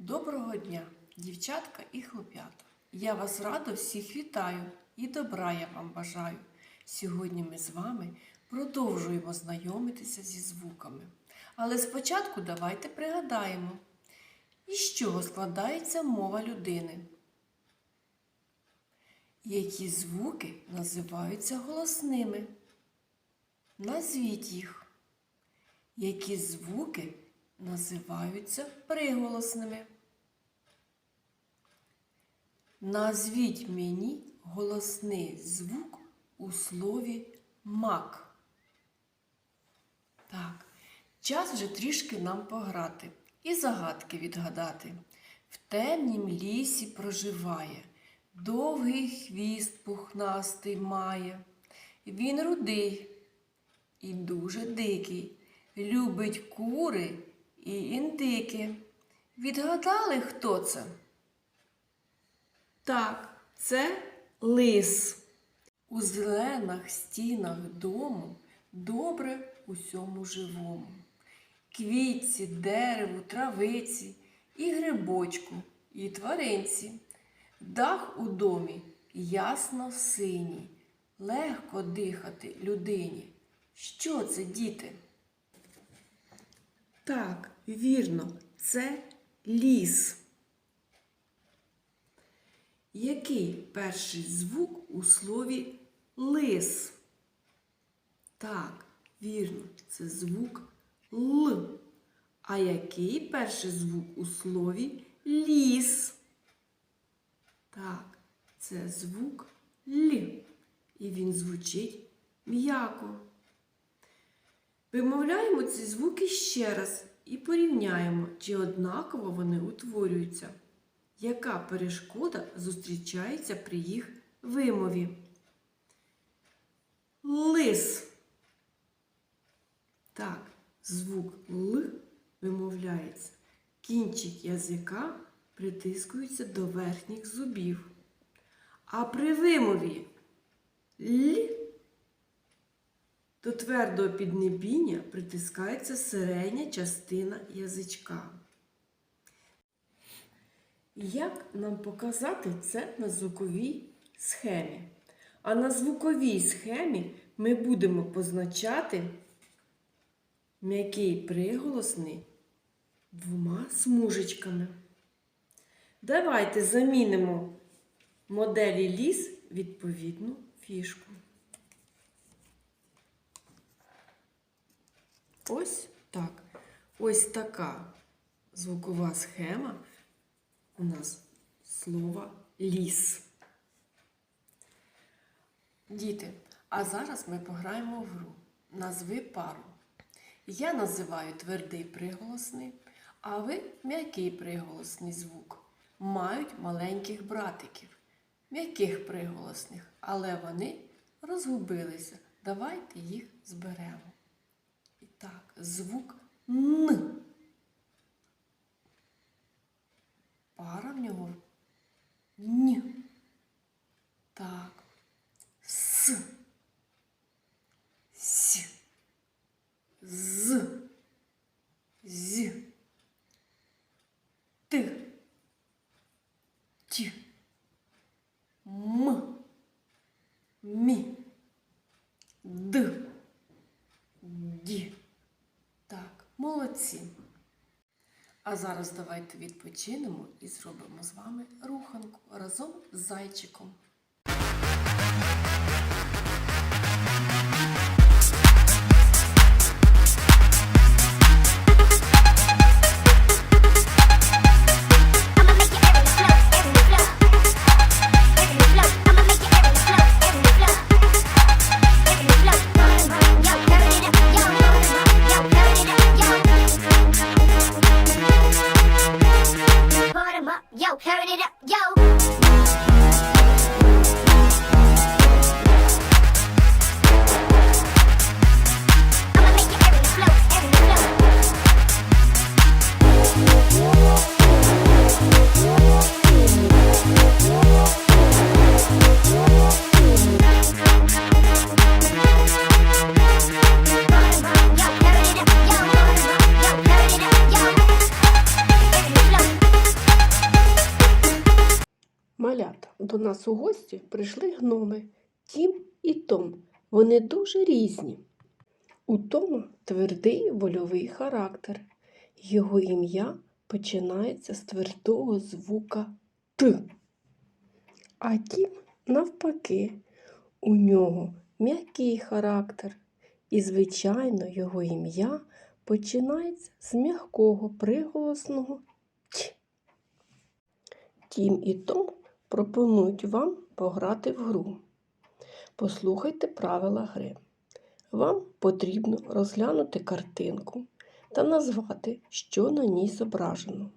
Доброго дня, дівчатка і хлоп'ята. Я вас радо всіх вітаю і добра я вам бажаю. Сьогодні ми з вами продовжуємо знайомитися зі звуками. Але спочатку давайте пригадаємо, із чого складається мова людини. Які звуки називаються голосними? Назвіть їх. Які звуки називаються приголосними? Назвіть мені голосний звук у слові мак. Так, час вже трішки нам пограти і загадки відгадати. В темнім лісі проживає, довгий хвіст пухнастий має. Він рудий і дуже дикий, любить кури і індики. Відгадали, хто це? Так, це лис. У зелених стінах дому добре усьому живому. Квітці, дереву, травиці, і грибочку, і тваринці. Дах у домі ясно синій, легко дихати людині. Що це, діти? Так, вірно, це ліс. Який перший звук у слові лис? Так, вірно, це звук Л. А який перший звук у слові ліс? Так, це звук Л. І він звучить м'яко. Вимовляємо ці звуки ще раз і порівняємо, чи однаково вони утворюються. Яка перешкода зустрічається при їх вимові? Лис. Так, звук Л вимовляється. Кінчик язика притискується до верхніх зубів. А при вимові Л до твердого піднебіння притискається середня частина язичка. Як нам показати це на звуковій схемі? А на звуковій схемі ми будемо позначати м'який приголосний двома смужечками. Давайте замінимо моделі ліс відповідну фішку. Ось так. Ось така звукова схема у нас слова ліс. Діти, а зараз ми пограємо в гру. Назви пару. Я називаю твердий приголосний, а ви м'який приголосний звук. Мають маленьких братиків, м'яких приголосних, але вони розгубилися. Давайте їх зберемо. Так, звук Н. Пара в нього Н. Так. С. С. З. З. Т. Т. М. Мі. Д. молодці. А зараз давайте відпочинемо і зробимо з вами руханку разом з зайчиком. Малята, до нас у гості прийшли гноми Тім і Том. Вони дуже різні. У Тома твердий вольовий характер. Його ім'я починається з твердого звука Т. А Тім, навпаки, у нього м'який характер. І, звичайно, його ім'я починається з м'якого приголосного Ч. Тім і Том пропонують вам пограти в гру. Послухайте правила гри. Вам потрібно розглянути картинку та назвати, що на ній зображено.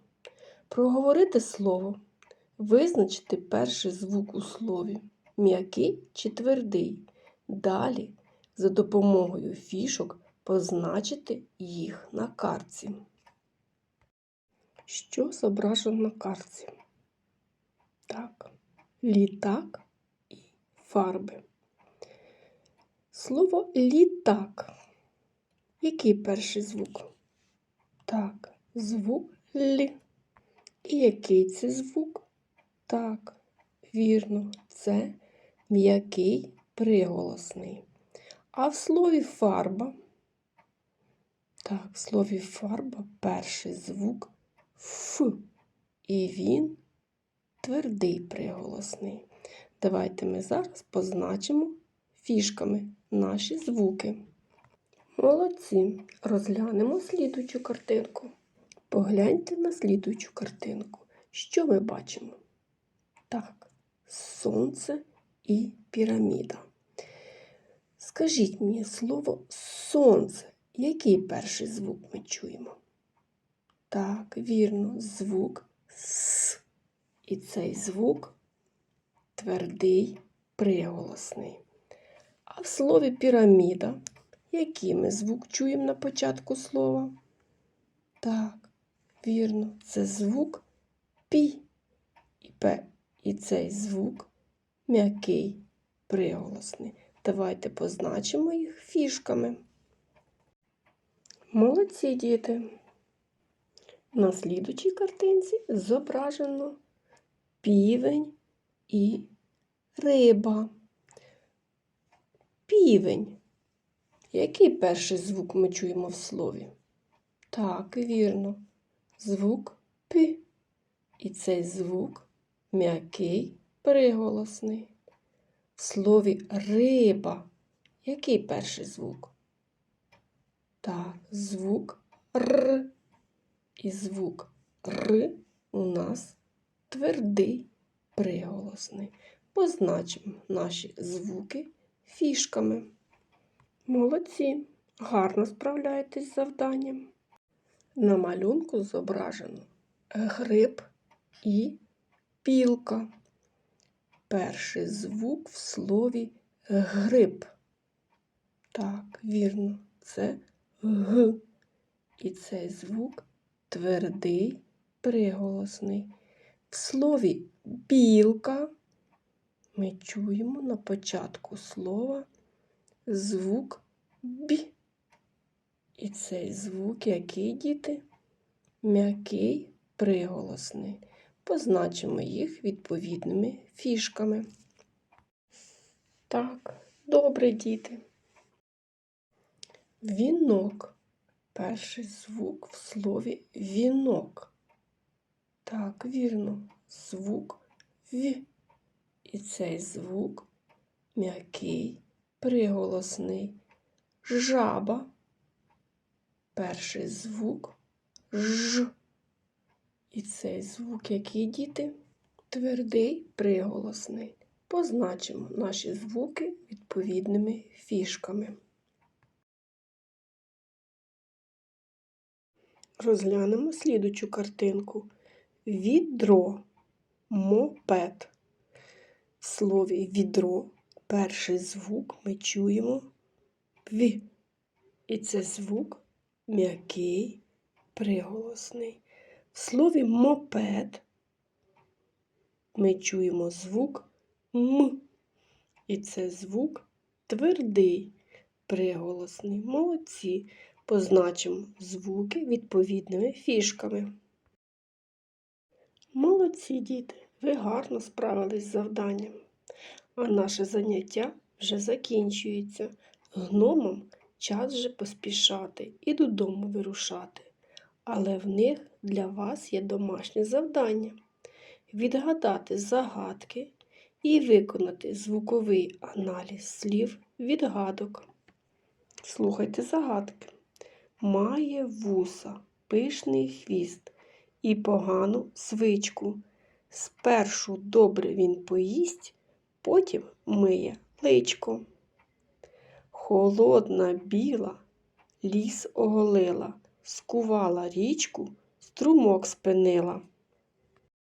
Проговорити слово, визначити перший звук у слові м'який чи твердий. Далі за допомогою фішок позначити їх на картці. Що зображено на картці? Так, літак і фарби. Слово літак. Який перший звук? Так, звук Л. І який це звук? Так, вірно, це м'який приголосний. А в слові фарба. Так, в слові фарба перший звук Ф. І він твердий приголосний. Давайте ми зараз позначимо фішками наші звуки. Молодці. Розглянемо слідуючу картинку. Погляньте на слідуючу картинку. Що ми бачимо? Так, сонце і піраміда. Скажіть мені слово сонце. Який перший звук ми чуємо? Так, вірно, звук С. І цей звук твердий приголосний. А в слові піраміда, який ми звук чуємо на початку слова? Так, вірно, це звук пі. І, пе. І цей звук м'який приголосний. Давайте позначимо їх фішками. Молодці діти. На слідучій картинці зображено півень і риба. Півень. Який перший звук ми чуємо в слові? Так, вірно. Звук П. І цей звук м'який приголосний. В слові риба. Який перший звук? Так, звук Р. І звук Р у нас твердий приголосний. Позначимо наші звуки фішками. Молодці, гарно справляєтесь з завданням. На малюнку зображено гриб і пілка. Перший звук в слові гриб. Так, вірно, це г. І цей звук твердий приголосний. В слові білка ми чуємо на початку слова звук бі. І цей звук, який діти? М'який приголосний. Позначимо їх відповідними фішками. Так, добре, діти. Вінок. Перший звук в слові вінок. Так, вірно, звук В. І цей звук м'який, приголосний. Жаба. Перший звук Ж. І цей звук, який діти? Твердий приголосний. Позначимо наші звуки відповідними фішками. Розглянемо слідучу картинку. Відро, мопед. В слові відро перший звук ми чуємо В. І це звук м'який, приголосний. В слові мопед ми чуємо звук М. І це звук твердий, приголосний. Молодці. Позначимо звуки відповідними фішками. Молодці діти! Ви гарно справились з завданням. А наше заняття вже закінчується. Гномам час вже поспішати і додому вирушати. Але в них для вас є домашнє завдання відгадати загадки і виконати звуковий аналіз слів відгадок. Слухайте загадки. Має вуса, пишний хвіст і погану свичку. Спершу добре він поїсть, потім миє личко. Холодна біла, ліс оголила, скувала річку, струмок спинила.